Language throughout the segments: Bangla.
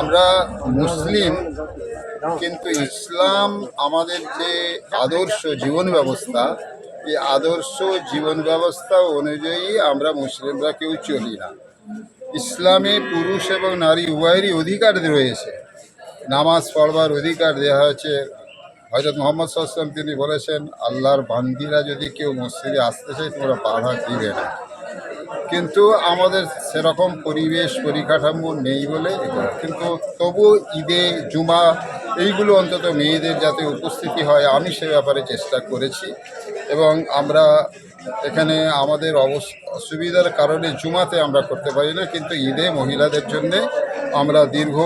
আমরা মুসলিম, কিন্তু ইসলাম আমাদের যে আদর্শ জীবন ব্যবস্থা, এই আদর্শ জীবন ব্যবস্থা অনুযায়ী আমরা মুসলিমরা কেউ চলি না। ইসলামে পুরুষ এবং নারী উভয়েরই অধিকার রয়েছে। নামাজ পড়বার অধিকার দেওয়া হয়েছে। হজরত মোহাম্মদ সাল্লাম তিনি বলেছেন, আল্লাহর বান্দিরা যদি কেউ মসজিদে আসতে চায়, তোমরা বাধা দিবে না। কিন্তু আমাদের সেরকম পরিবেশ পরিকাঠামো নেই বলে কিন্তু তবু ঈদে জুমা এইগুলো অন্তত মেয়েদের যাতে উপস্থিতি হয় আমি সে ব্যাপারে চেষ্টা করেছি। এবং আমরা এখানে আমাদের অসুবিধার কারণে জুমাতে আমরা করতে পারি না কিন্তু ঈদে মহিলাদের জন্যে আমরা দীর্ঘ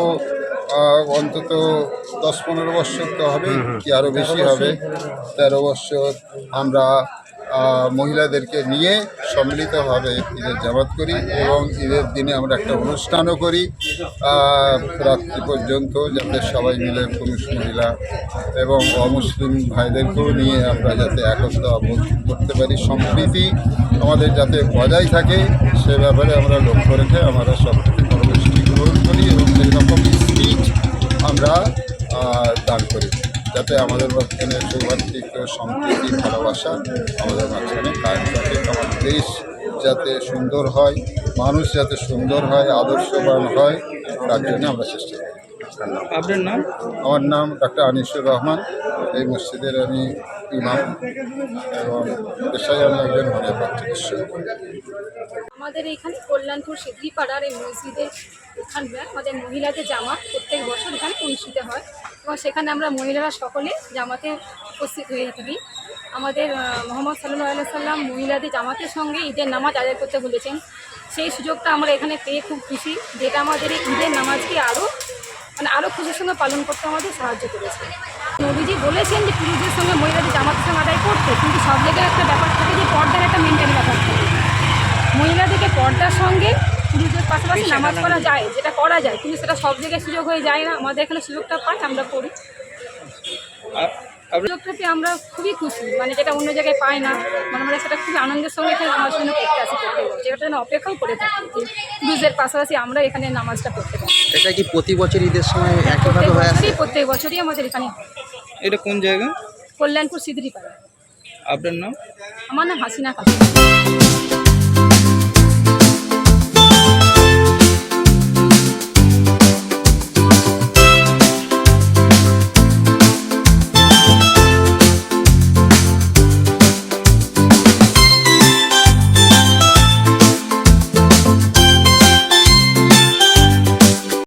অন্তত দশ পনেরো বছর তো হবে কি আরও বেশি হবে তেরো বছর আমরা মহিলাদেরকে নিয়ে সম্মিলিতভাবে ঈদের জামাত করি এবং ঈদের দিনে আমরা একটা অনুষ্ঠানও করি। রাত্রি পর্যন্ত যাতে সবাই মিলে পুরুষ, মহিলা এবং অমুসলিম ভাইদেরকেও নিয়ে আমরা যাতে একতা বোধ করতে পারি। সম্প্রীতি আমাদের যাতে বজায় থাকে, সে ব্যাপারে আমরা লক্ষ্য রেখে আমরা সব কর্মসূচি গ্রহণ করি এবং সেই রকম স্পিচ আমরা দান করি। যাতে আমাদের মাঝখানে সৌভাতৃত্ব সম্প্রীতি ভালোবাসা আমাদের মাঝখানে কায়েম থাকে। আমাদের দেশ যাতে সুন্দর হয় মানুষ যাতে সুন্দর হয় আদর্শবান হয় তার জন্য আমরা চেষ্টা করি। আপনার নাম? আমার নাম ডক্টর আনিসুর রহমান। এই মসজিদের আমি ইমাম এবং পেশায় আমি একজন হোমিওপ্যাথ চিকিৎসক আমাদের এখানে কল্যাণপুর সিদ্ধিপাড়ার এই মসজিদের এখানকার আমাদের মহিলাদের জামা প্রত্যেক বছর এখানে অনুষ্ঠিত হয়। এবং সেখানে আমরা মহিলারা সকলে জামাতে উপস্থিত হয়ে থাকি। আমাদের মোহাম্মদ সাল্লাহ আল্লাহ সাল্লাম মহিলাদের জামাতের সঙ্গে ঈদের নামাজ আদায় করতে বলেছেন। সেই সুযোগটা আমরা এখানে পেয়ে খুব খুশি, যেটা আমাদের এই ঈদের নামাজকে আরও মানে আরও খুশির সঙ্গে পালন করতে আমাদের সাহায্য করেছে। নবীজি বলেছেন যে পুরুষদের সঙ্গে মহিলাদের জামাতের সঙ্গে আদায় করতে, কিন্তু সব জায়গায় একটা ব্যাপার থাকে যে পর্দার একটা মেনটেন ব্যাপার থাকে। মহিলাদেরকে পর্দার সঙ্গে পুরুষদের পাশাপাশি নামাজ পড়া যায় যেটা করা যায়। কিন্তু সেটা সব জায়গায় সুযোগ হয়ে যায় না। আমাদের এখানে সুযোগটা পাই আমরা করি। সুযোগটাতে আমরা খুবই খুশি। মানে যেটা অন্য জায়গায় পাই না। মানে আমরা সেটা খুবই আনন্দের সঙ্গে এখানে নামাজ জন্য করতে আসি করতে যেটা জন্য অপেক্ষাও করে থাকি পুরুষদের পাশাপাশি আমরা এখানে নামাজটা করতে পারি। এটা কি প্রতি বছর ঈদের সময় প্রত্যেক একইভাবে হয়ে আসে? বছরই প্রত্যেক বছরই আমাদের এখানে এটা কোন জায়গা? কল্যাণপুর সিদ্ধিপাড়া। আপনার নাম? আমার নাম হাসিনা খাতুন।